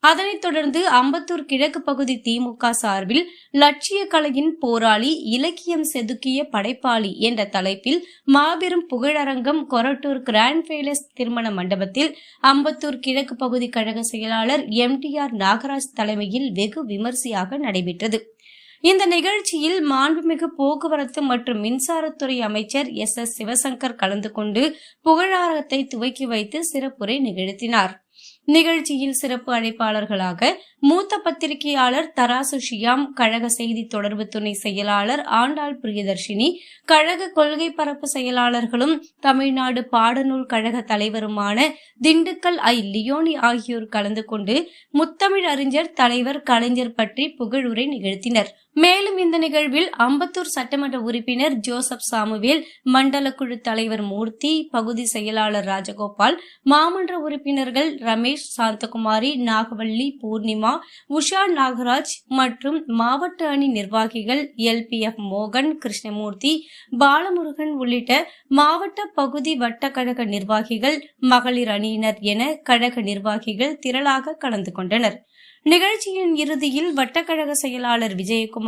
அதனைத் தொடர்ந்து அம்பத்தூர் கிழக்கு பகுதி திமுக சார்பில் லட்சிய கலையின் போராளி இலக்கியம் செதுக்கிய படைப்பாளி என்ற தலைப்பில் மாபெரும் புகழரங்கம் கொரட்டூர் கிராண்ட் பேலஸ் திருமண மண்டபத்தில் அம்பத்தூர் கிழக்கு பகுதி கழக செயலாளர் எம்டிஆர் நாகராஜ் தலைமையில் வெகு விமரிசையாக நடைபெற்றது. இந்த நிகழ்ச்சியில் மாண்புமிகு போக்குவரத்து மற்றும் மின்சாரத்துறை அமைச்சர் எஸ். எஸ். சிவசங்கர் கலந்து கொண்டு புகழாரத்தை துவக்கி வைத்து சிறப்புரை நிகழ்த்தினார். நிகழ்ச்சியில் சிறப்பு அழைப்பாளர்களாக மூத்த பத்திரிகையாளர் தராசு ஷியாம் கழக செய்தி தொடர்பு துணை செயலாளர் ஆண்டாள் பிரியதர்ஷினி கழக கொள்கை பரப்பு செயலாளர்களும் தமிழ்நாடு பாடநூல் கழக தலைவருமான திண்டுக்கல் ஐ. லியோனி ஆகியோர் கலந்து கொண்டு முத்தமிழ் அறிஞர் தலைவர் கலைஞர் பற்றி புகழுரை நிகழ்த்தினர். மேலும் இந்த நிகழ்வில் அம்பத்தூர் சட்டமன்ற உறுப்பினர் ஜோசப் சாமுவேல் மண்டல குழு தலைவர் மூர்த்தி பகுதி செயலாளர் ராஜகோபால் மாமன்ற உறுப்பினர்கள் ரமேஷ் சாந்தகுமாரி நாகவள்ளி பூர்ணிமா உஷா நாகராஜ் மற்றும் மாவட்ட அணி நிர்வாகிகள் எல் பிஎஃப் மோகன் கிருஷ்ணமூர்த்தி பாலமுருகன் உள்ளிட்ட மாவட்ட பகுதி வட்ட கழக நிர்வாகிகள் மகளிர் அணியினர் என கழக நிர்வாகிகள் திரளாக கலந்து கொண்டனர். நிகழ்ச்சியின் இறுதியில் வட்டக்கழக செயலாளர் விஜயகுமார்